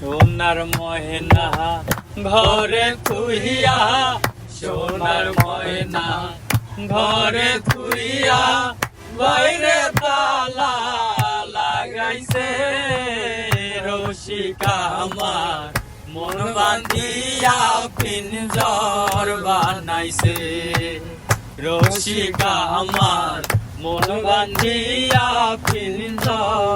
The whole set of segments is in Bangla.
সোনার ময়না, ঘরে থুইয়া সোনার ময়না, ঘরে থুইয়া বাইরে তালা লাগাইছে। রসিকা আমার মন বান্ধিয়া পিঞ্জর বানাইছে। রসিকা আমার মন বান্ধিয়া পিঞ্জর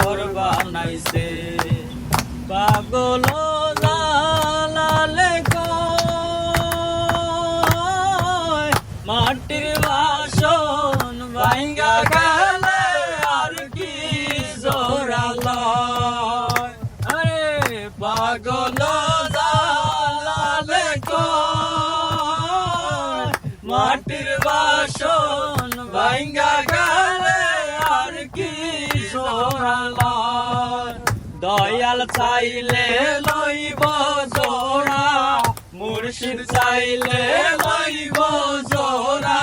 ভাঙ্গা গেলে আর কি জোরালয় দয়াল চাইলে লইব জোড়া, মুর্শিদ চাইলে লইব জোড়া।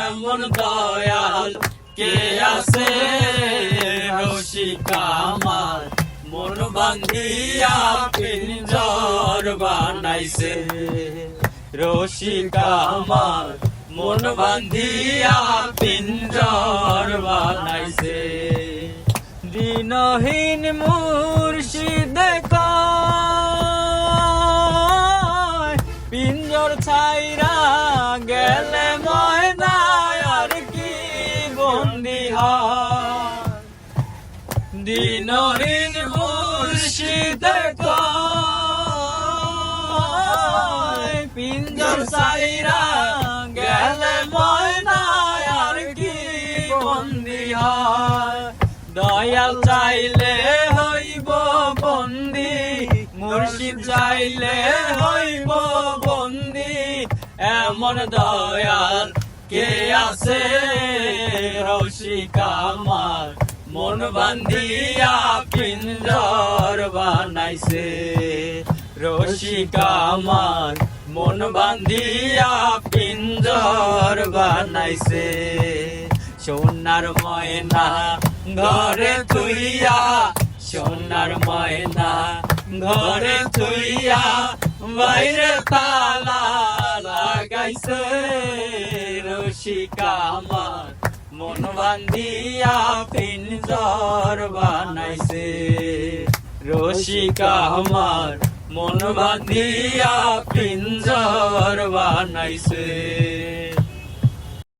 এমন দয়াল কে আছে? রসিকা আমার মন বান্ধিয়া পিঞ্জর বানাইছে। রসিকা আমার মন বান্ধিয়া পিঞ্জর বানাইছে। দিনহীন মুর্শিদ পিঞ্জর ছাইরা গেলে ময়নায় আর কি বন্দি দিনহীন মুর্শিদ পিঞ্জর ছাইরা দয়াল চাইলে হইব বন্দি, মুর্শিদ চাইলে হইব বন্দি। এমন দয়াল কে আছে? রসিকা আমার মন বান্ধিয়া পিঞ্জর বানাইছে। রসিকা আমার মন বান্ধিয়া পিঞ্জর বানাইছে। সোনার ময়না ঘরে তুইয়া সোনার ময়না, ঘরে তুইয়া বাইরে তালা লাগাইছে রসিকা আমার। মন বান্ধিয়া পিঞ্জর বানাইছে রসিকা আমার। মন বান্ধিয়া পিঞ্জর বানাইছে।